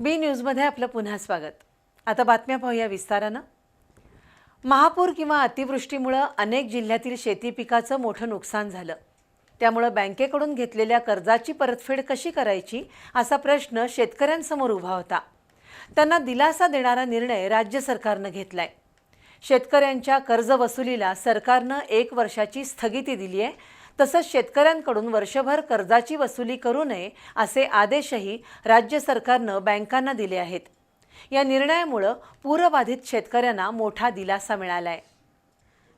बी न्यूजमध्ये आपलं पुन्हा स्वागत. आता बातम्या पाहूया विस्तारानं. महापूर किंवा अतिवृष्टीमुळं अनेक जिल्ह्यातील शेती पिकाचं मोठं नुकसान झालं. त्यामुळं बँकेकडून घेतलेल्या कर्जाची परतफेड कशी करायची असा प्रश्न शेतकऱ्यांसमोर उभा होता. त्यांना दिलासा देणारा निर्णय राज्य सरकारनं घेतलाय. शेतकऱ्यांच्या कर्जवसुलीला सरकारनं एक वर्षाची स्थगिती दिली आहे तसंच शेतकऱ्यांकडून वर्षभर कर्जाची वसुली करू नये असे आदेशही राज्य सरकारनं बँकांना दिले आहेत. या निर्णयामुळं पूरबाधित शेतकऱ्यांना मोठा दिलासा मिळाला आहे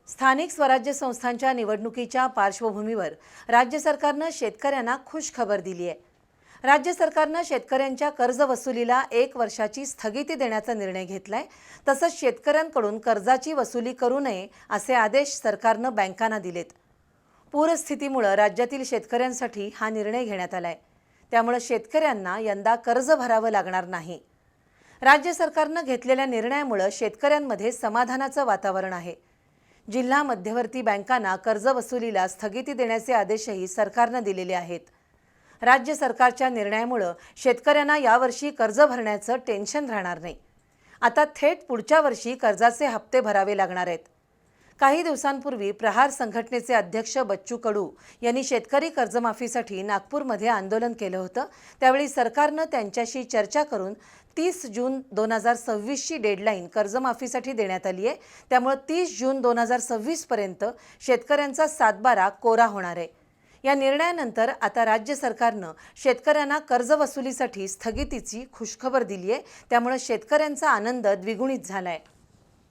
स्थानिक स्वराज्य संस्थांच्या निवडणुकीच्या पार्श्वभूमीवर राज्य सरकारनं शेतकऱ्यांना खुश खबर दिली आहे. राज्य सरकारनं शेतकऱ्यांच्या कर्जवसुलीला एक वर्षाची स्थगिती देण्याचा निर्णय घेतलाय. तसंच शेतकऱ्यांकडून कर्जाची वसुली करू नये असे आदेश सरकारनं बँकांना दिलेत. पूरस्थितीमुळं राज्यातील शेतकऱ्यांसाठी हा निर्णय घेण्यात आला आहे त्यामुळं शेतकऱ्यांना यंदा कर्ज भरावं लागणार नाही. राज्य सरकारनं घेतलेल्या निर्णयामुळं शेतकऱ्यांमध्ये समाधानाचं वातावरण आहे. जिल्हा मध्यवर्ती बँकांना कर्ज वसुलीला स्थगिती देण्याचे आदेशही सरकारनं दिलेले आहेत. राज्य सरकारच्या निर्णयामुळं शेतकऱ्यांना यावर्षी कर्ज भरण्याचं टेन्शन राहणार नाही. आता थेट पुढच्या वर्षी कर्जाचे हप्ते भरावे लागणार आहेत. काही दिवसांपूर्वी प्रहार संघटनेचे अध्यक्ष बच्चू कडू यांनी शेतकरी कर्जमाफीसाठी नागपूरमध्ये आंदोलन केलं होतं. त्यावेळी सरकारनं त्यांच्याशी चर्चा करून तीस जून दोन हजार सव्वीसची डेडलाईन कर्जमाफीसाठी देण्यात आली आहे. त्यामुळे तीस जून दोन हजार सव्वीसपर्यंत शेतकऱ्यांचा सातबारा कोरा होणार आहे. या निर्णयानंतर आता राज्य सरकारनं शेतकऱ्यांना कर्जवसुलीसाठी स्थगितीची खुशखबर दिली आहे त्यामुळे शेतकऱ्यांचा आनंद द्विगुणित झाला आहे